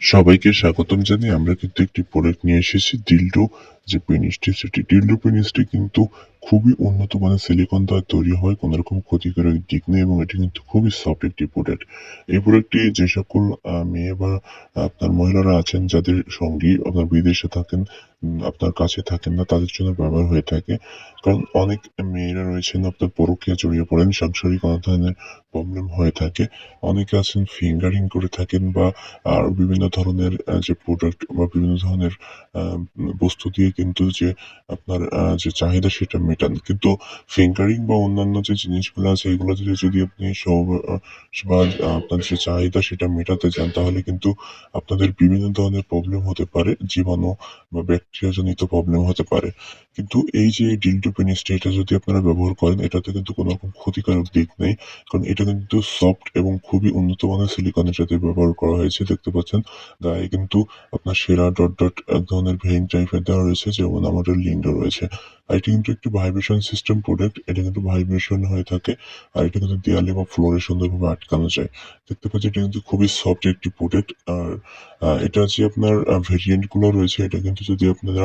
সবাইকে স্বাগতম জানিয়ে আমরা কিন্তু একটি প্রোডাক্ট নিয়ে এসেছি ডিল্ডো যে পেনিসটি সেটি ডিল্ডো পেনিসটি কিন্তু খুবই উন্নত মানের সিলিকন দ্বারা তৈরি হয়, কোনো রকম ক্ষতিকারক দিক নেই এবং এটি কিন্তু খুবই সফট একটি প্রোডাক্ট এই প্রোডাক্টটি যে সকল মেয়ে বা আপনার মহিলারা আছেন, যাদের সঙ্গী আপনার বিদেশে থাকেন আপনার কাছে থাকেন না, তাদের জন্য ব্যবহার হয়ে থাকে। কারণ অনেক মেয়েরা রয়েছেন, আপনার পরকীয়া জড়িয়ে পড়েন, সাংসারিক অনেক ধরনের প্রবলেম হয়ে থাকে। অনেকে আছেন ফিঙ্গারিং করে থাকেন বা আর বিভিন্ন ধরনের যে প্রোডাক্ট বা বিভিন্ন ধরনের বস্তু দিয়ে কিন্তু যে আপনার যে চাহিদা সেটা মেটান। কিন্তু ফিঙ্গারিং বা অন্যান্য যে জিনিসগুলো আছে, এগুলো থেকে যদি আপনি সব আপনার যে চাহিদা সেটা মেটাতে চান, তাহলে কিন্তু আপনাদের বিভিন্ন ধরনের প্রবলেম হতে পারে, জীবাণু বা ব্যাকটেরিয়া জনিত প্রবলেম হতে পারে। কিন্তু এই যে ডিলডো পেনিসটি এটা যদি আপনারা ব্যবহার করেন, এটাতে কিন্তু কোনো রকম ক্ষতিকারক দিক নেই। কারণ এটা কিন্তু সফট এবং খুবই উন্নত মানের সিলিকনের সাথে ব্যবহার করা হয়েছে, দেখতে পাচ্ছেন। গায়ে কিন্তু আপনার সেরা ডট ডট এক ধরনের ভেইন টাইপের দেওয়া রয়েছে, যেমন আমাদের লিঙ্কও রয়েছে। আর এটি কিন্তু একটি ভাইব্রেশন সিস্টেম প্রোডাক্ট এটা কিন্তু ভাইব্রেশন হয়ে থাকে, আর এটা কিন্তু দেয়ালে বা ফ্লোরে সুন্দরভাবে আটকানো যায়। দেখতে পাচ্ছি এটা কিন্তু খুবই সফট একটি প্রোডাক্ট আর এটা যে আপনার ভেরিয়েন্টগুলো রয়েছে, এটা কিন্তু যদি আপনারা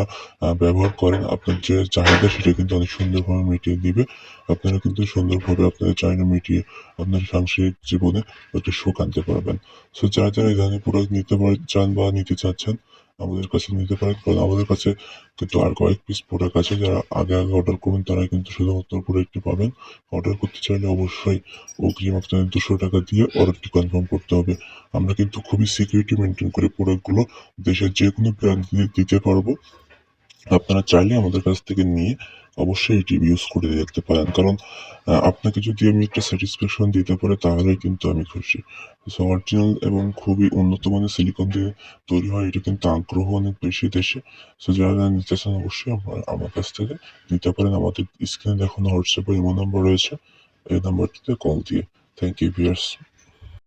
ব্যবহার করেন, আপনার যে চাহিদা সেটা কিন্তু অনেক সুন্দরভাবে মিটিয়ে দিবে। আপনারা কিন্তু সুন্দরভাবে আপনাদের চাহিদা মিটিয়ে আপনার সাংসারিক জীবনে একটা সুখ আনতে পারবেন। সো যারা যারা এই ধরনের প্রোডাক্ট নিতে চান বা নিতে চাচ্ছেন, আমাদের কাছে নিতে পারেন। কারণ আমাদের কাছে কিন্তু আর কয়েক পিস প্রোডাক্ট আছে যারা আগে আগে অর্ডার করবেন তারা কিন্তু শুধুমাত্র প্রোডাক্টটি পাবেন। অর্ডার করতে চাইলে অবশ্যই অগ্রিম আপনাদের দুশো টাকা দিয়ে অর্ডারটি কনফার্ম করতে হবে। আমরা কিন্তু খুবই সিকিউরিটি মেনটেন করে প্রোডাক্টগুলো দেশের যে কোনো প্রান্তে দিতে পারব। আপনারা চাইলে আমাদের কাছ থেকে নিয়ে অবশ্যই এটি ইউজ করে দেখতে পারেন। কারণ আপনাকে যদি আমি একটা স্যাটিসফ্যাকশন দিতে পারি, তাহলেই কিন্তু আমি খুশি। সো অরিজিনাল এবং খুবই উন্নত মানের সিলিকন দিয়ে তৈরি হয়, এটা কিন্তু আগ্রহ অনেক বেশি দেশে। সো যারা নিতে চান অবশ্যই আমার আমার কাছ থেকে নিতে পারেন। আমাদের স্ক্রিনে দেখানো হোয়াটসঅ্যাপ ইমো নাম্বার রয়েছে, এই নাম্বারটিতে কল দিয়ে। Thank you viewers